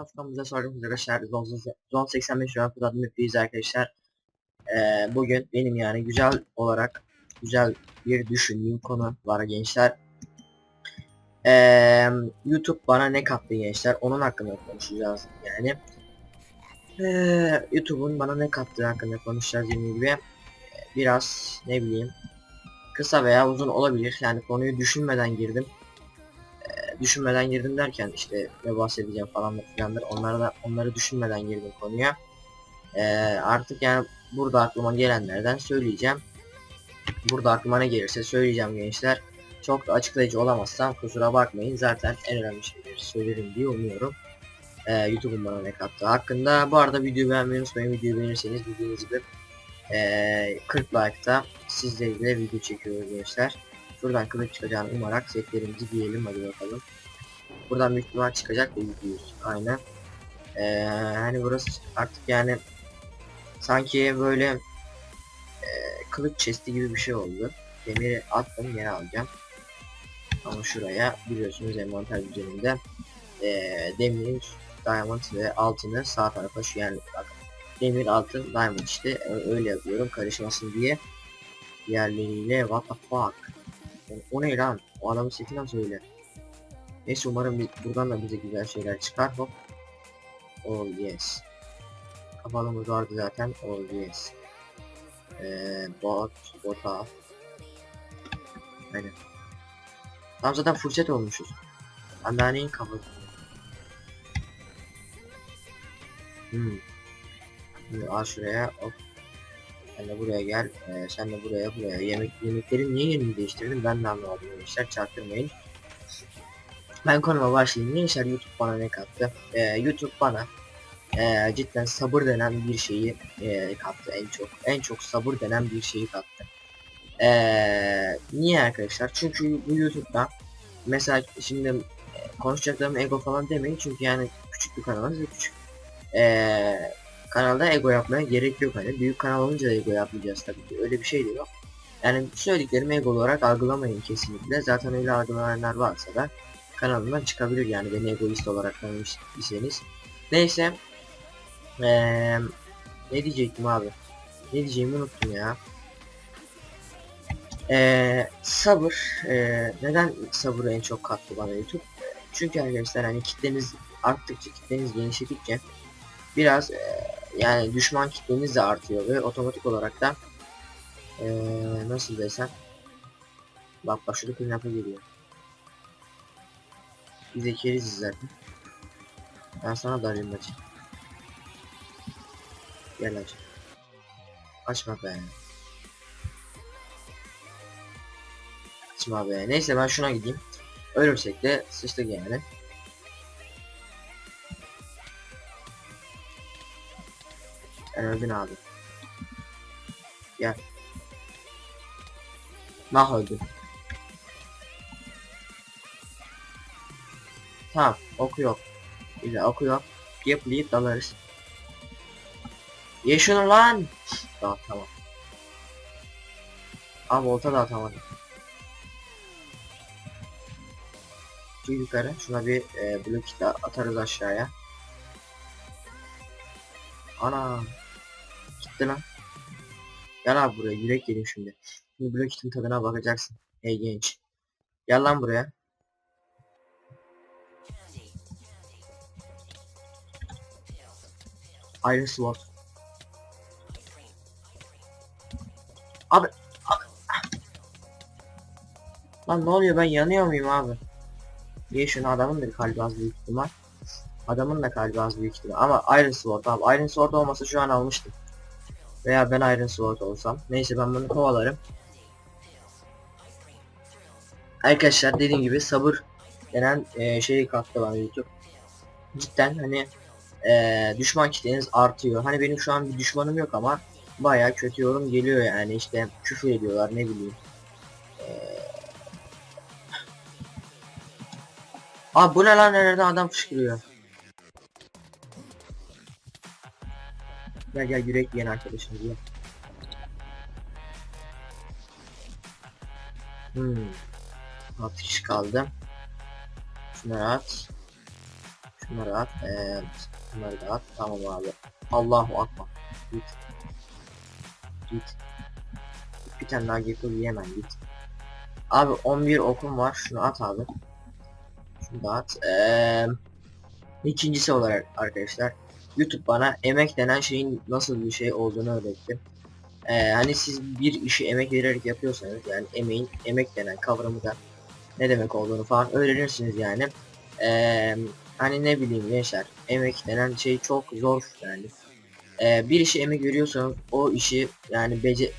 Afgan'ımıza sordum arkadaşlar. Zone 85 Rampart adlı map'teyiz arkadaşlar. Ee, bugün benim yani güzel olarak güzel bir düşündüğüm konu var gençler. Ee, YouTube bana ne kattı gençler onun hakkında konuşacağız yani. Ee, YouTube'un bana ne kattığı hakkında konuşacağız dediğim gibi. Biraz ne bileyim kısa veya uzun olabilir yani konuyu düşünmeden girdim düşünmeden girdim derken işte ne bahsedeceğim falan da. Onları da onları düşünmeden girdim konuya. Ee, artık yani burada aklıma gelenlerden söyleyeceğim. Burada aklıma ne gelirse söyleyeceğim gençler. Çok da açıklayıcı olamazsam kusura bakmayın. Zaten en önemli şeyleri söylerim diye umuyorum. Ee, YouTube'un bana ne kattığı hakkında. Bu arada videoyu beğenmeyi unutmayın. Videoyu beğenirseniz bildiğiniz gibi ee, 40 like'ta sizlerle video çekiyoruz gençler. Şuradan kılıç çıkacağını umarak setlerimizi giyelim hadi bakalım. Buradan büyük ihtimal çıkacak da yüzüyoruz. Aynen. Ee, hani burası artık yani sanki böyle e, kılıç chesti gibi bir şey oldu. Demiri attım yere alacağım. Ama şuraya biliyorsunuz envanter düzeninde e, demir, diamond ve altını sağ tarafa şu yani bak demir altın diamond işte öyle yapıyorum karışmasın diye diğerleriyle what the fuck yani o ne lan? O adamın sesi nasıl? Neyse umarım buradan da bize güzel şeyler çıkar. Hop. Oh yes. Kafalımız vardı zaten. Oh yes. Ee, bot, bota. Aynen. Tam zaten fırsat olmuşuz. Ben daha neyin kafası? Hmm. Şimdi al şuraya. Hop. Sen de buraya gel. Ee, sen de buraya buraya. Yemek yemeklerin niye yerini değiştirdin ben de anlamadım gençler çaktırmayın. Ben konuma başlayayım. Gençler YouTube bana ne kattı? Ee, YouTube bana ee, cidden sabır denen bir şeyi ee, kattı en çok. En çok sabır denen bir şeyi kattı. Ee, niye arkadaşlar? Çünkü bu YouTube'da mesela şimdi e, konuşacaklarım ego falan demeyin çünkü yani küçük bir kanalımız ve küçük ee, kanalda ego yapmaya gerek yok hani büyük kanal olunca da ego yapmayacağız tabii ki öyle bir şey de yok. Yani söylediklerimi ego olarak algılamayın kesinlikle zaten öyle algılayanlar varsa da kanalımdan çıkabilir yani beni egoist olarak tanımışsınız. Neyse ee, ne diyecektim abi ne diyeceğimi unuttum ya. Ee, sabır ee, neden sabırı en çok kattı bana YouTube? Çünkü arkadaşlar hani kitleniz arttıkça kitleniz genişledikçe biraz ee, yani düşman kitleniz de artıyor ve otomatik olarak da ee, nasıl desem bak bak şurada kıyafet geliyor. Biz de keriz zaten. Ben sana darayım maçı. Gel aç açma be. Açma be. Neyse ben şuna gideyim. Ölürsek de sıçtık yani Öldün abi. Gel. Nah öldün. Tamam oku yok. İlla oku yok. Yaplayıp dalarız. Ye lan. Tamam tamam. Abi olta da atamadım. Çık yukarı. Şuna bir e, blok atarız aşağıya. Ana. Gitti lan. Gel abi buraya yürek yedim şimdi. Şimdi blok kitin tadına bakacaksın. Hey genç. Gel lan buraya. Iron Sword. Abi, abi. Lan ne oluyor ben yanıyor muyum abi? Niye şunu adamın da kalbi az büyük ihtimal. Adamın da kalbi az büyük ihtimal. Ama Iron Sword abi. Iron Sword olmasa şu an almıştım. Veya ben Iron Sword olsam. Neyse ben bunu kovalarım. Arkadaşlar dediğim gibi sabır denen e, şeyi kattı bana YouTube. Cidden hani e, düşman kitleniz artıyor. Hani benim şu an bir düşmanım yok ama baya kötü yorum geliyor yani işte küfür ediyorlar ne bileyim. E... Abi bu ne lan nereden adam fışkırıyor. Gel gel yürek yiyen arkadaşım diye. Hmm. 6 kişi kaldı. Şunları at. Şunları at. Ee, bunları da at. Tamam abi. Allahu akbar. Git. Git. Bir tane daha gecko yiyemem git. Abi 11 okum var. Şunu at abi. Şunu da at. Ee, ikincisi olarak arkadaşlar. YouTube bana emek denen şeyin nasıl bir şey olduğunu öğretti. Ee, hani siz bir işi emek vererek yapıyorsanız yani emeğin emek denen kavramı da ne demek olduğunu falan öğrenirsiniz yani. Ee, hani ne bileyim gençler emek denen şey çok zor yani. Ee, bir işe emek veriyorsanız o işi yani bece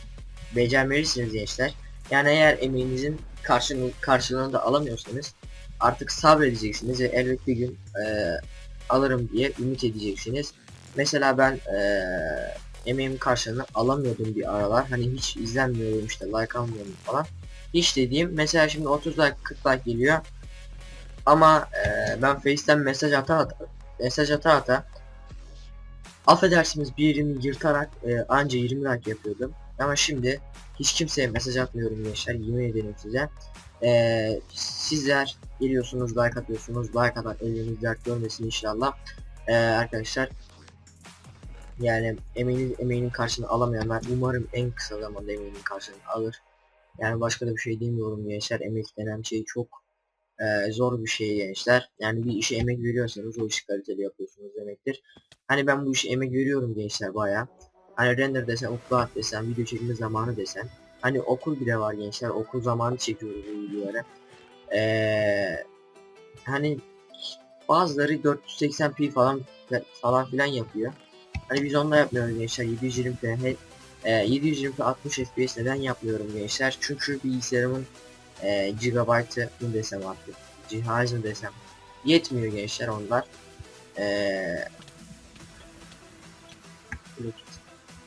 becermelisiniz gençler. Yani eğer emeğinizin karşılığını, karşılığını da alamıyorsanız artık sabredeceksiniz ve elbet bir gün e, alırım diye ümit edeceksiniz. Mesela ben e, emeğimin karşılığını alamıyordum bir aralar. Hani hiç izlenmiyorum işte like almıyorum falan. Hiç dediğim mesela şimdi 30 like 40 like geliyor. Ama e, ben Face'ten mesaj ata ata mesaj ata ata affedersiniz bir yerimi yırtarak e, anca 20 like yapıyordum. Ama şimdi hiç kimseye mesaj atmıyorum gençler yemin ederim size. E, sizler geliyorsunuz like atıyorsunuz like atar eliniz dert görmesin inşallah. E, arkadaşlar yani emeğinin emeğinin karşılığını alamayanlar umarım en kısa zamanda emeğinin karşılığını alır. Yani başka da bir şey demiyorum gençler. Emek denen şey çok e, zor bir şey gençler. Yani bir işe emek veriyorsanız o işi kaliteli yapıyorsunuz demektir. Hani ben bu işe emek veriyorum gençler baya. Hani render desen, upload desen, video çekme zamanı desen. Hani okul bile var gençler. Okul zamanı çekiyoruz bu videoları. Eee hani bazıları 480p falan falan filan yapıyor. Hani biz onunla yapmıyoruz gençler 720p he, e, 720p 60 fps neden yapmıyorum gençler? Çünkü bilgisayarımın e, gigabyte'ı mı desem artık cihaz mı desem yetmiyor gençler onlar. E,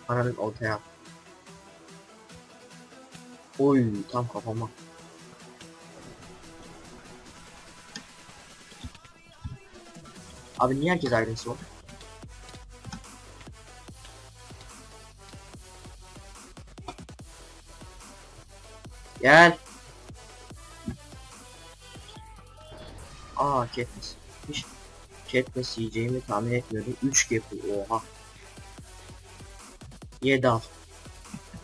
Ananın ortaya Oy tam kafama. Abi niye herkes ayrıntısı var? Gel. Aa Katniss. Hiç Katniss yiyeceğimi tahmin etmiyordum. 3 Gapple oha. Ye dal.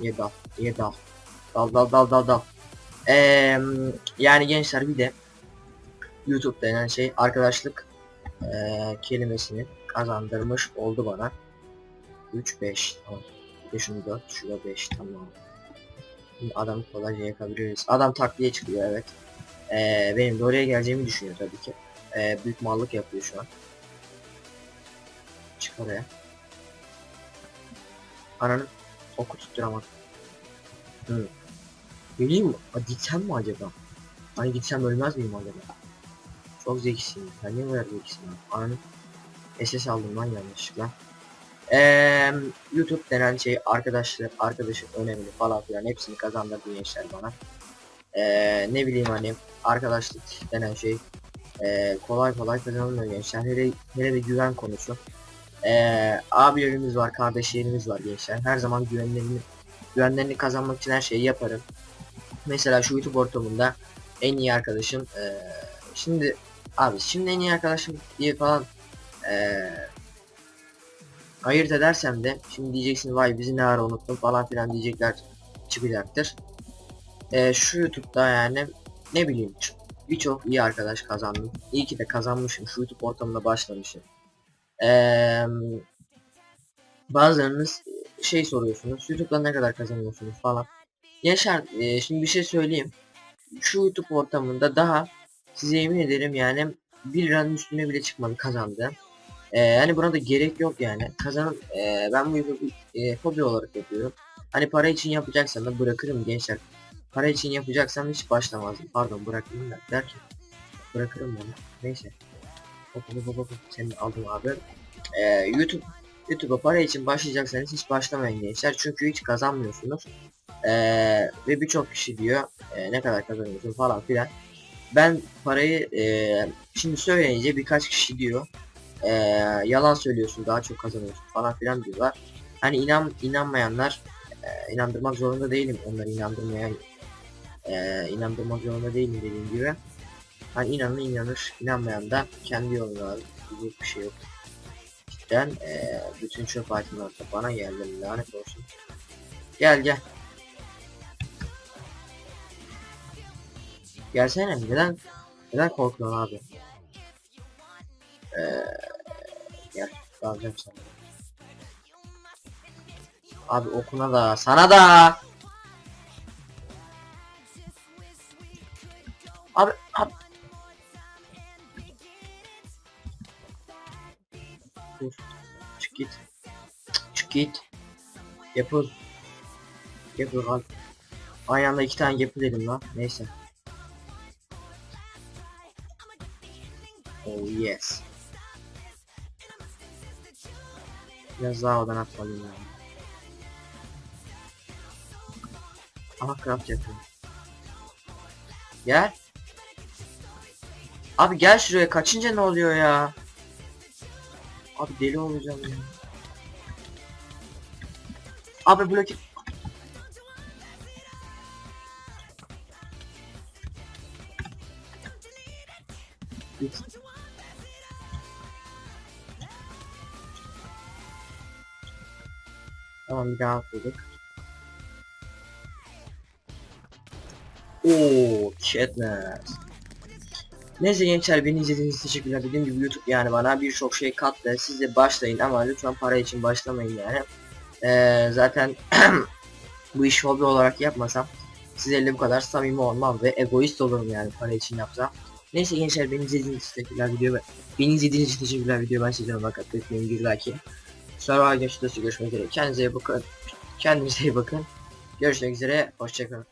Ye dal. Dal. Dal dal dal. Eee yani gençler bir de YouTube denen şey arkadaşlık eee kelimesini kazandırmış oldu bana. 3 5 tamam. Şunu 4 şurada 5 tamam. Şimdi adam kolayca yakabiliriz. Adam takliye çıkıyor evet. Ee, benim de oraya geleceğimi düşünüyor tabii ki. Ee, büyük mallık yapıyor şu an. Çık oraya. Ananı oku tutturamadım. Hı. Geleyim mi? Aa, gitsem mi acaba? Hani gitsem ölmez miyim acaba? Çok zekisin. Sen niye kadar zekisin abi? Ananı SS aldım lan yanlışlıkla. Eee YouTube denen şey arkadaşlık, arkadaşın önemli falan filan hepsini kazandırdı gençler bana. Eee ne bileyim hani arkadaşlık denen şey eee, kolay kolay kazanılmıyor gençler. Hele, hele de güven konusu. Eee abilerimiz var, kardeşlerimiz var gençler. Her zaman güvenlerini güvenlerini kazanmak için her şeyi yaparım. Mesela şu YouTube ortamında en iyi arkadaşım eee, şimdi abi şimdi en iyi arkadaşım diye falan eee ayırt edersem de şimdi diyeceksin vay bizi ne ara unuttun falan filan diyecekler çıkacaktır. Ee, şu YouTube'da yani ne bileyim birçok iyi arkadaş kazandım. İyi ki de kazanmışım. Şu YouTube ortamında başlamışım. Ee, bazılarınız şey soruyorsunuz. YouTube'da ne kadar kazanıyorsunuz falan. Yaşar e, şimdi bir şey söyleyeyim. Şu YouTube ortamında daha size yemin ederim yani 1 liranın üstüne bile çıkmadı kazandı. Ee, hani buna da gerek yok yani. Kazanın ee, ben bu YouTube'u e, hobi olarak yapıyorum. Hani para için yapacaksam da bırakırım gençler. Para için yapacaksam hiç başlamazdım. Pardon bırakayım da derken bırakırım bunu. Neyse. Hop hop hop hop seni aldım abi. Ee, YouTube YouTube'a para için başlayacaksanız hiç başlamayın gençler. Çünkü hiç kazanmıyorsunuz. Ee, ve birçok kişi diyor e, ne kadar kazanıyorsun falan filan. Ben parayı e, şimdi söyleyince birkaç kişi diyor e, yalan söylüyorsun daha çok kazanıyorsun falan filan diyorlar. Hani inan inanmayanlar e, inandırmak zorunda değilim onları inandırmaya e, inandırmak zorunda değilim dediğim gibi. Hani inanın inanır inanmayan da kendi yoluna bir şey yok. Cidden eee, bütün çöp da bana geldi lanet olsun. Gel gel. Gelsene neden neden korkuyorsun abi? Eee gel alacağım sana. Abi okuna da sana da. Abi abi. Dur. Çık git. Çık git. Yapıl. Yapıl al. Aynı anda iki tane yapıl dedim lan. Neyse. Biraz daha odan atmalıyım yani. Ama craft yapıyorum. Gel. Abi gel şuraya kaçınca ne oluyor ya? Abi deli olacağım ya. Abi blok Git. Tamam bir daha atladık. Oo, Katniss. Neyse gençler beni izlediğiniz için teşekkürler. Dediğim gibi YouTube yani bana birçok şey kattı. Siz de başlayın ama lütfen para için başlamayın yani. Ee, zaten bu işi hobi olarak yapmasam sizlerle bu kadar samimi olmam ve egoist olurum yani para için yapsam. Neyse gençler beni izlediğiniz için teşekkürler video beni izlediğiniz için teşekkürler video ben sizlere bakın etmeyin bir like. Sonra görüşürüz görüşmek üzere. Kendinize iyi bakın. Kendinize iyi bakın. Görüşmek üzere. Hoşçakalın.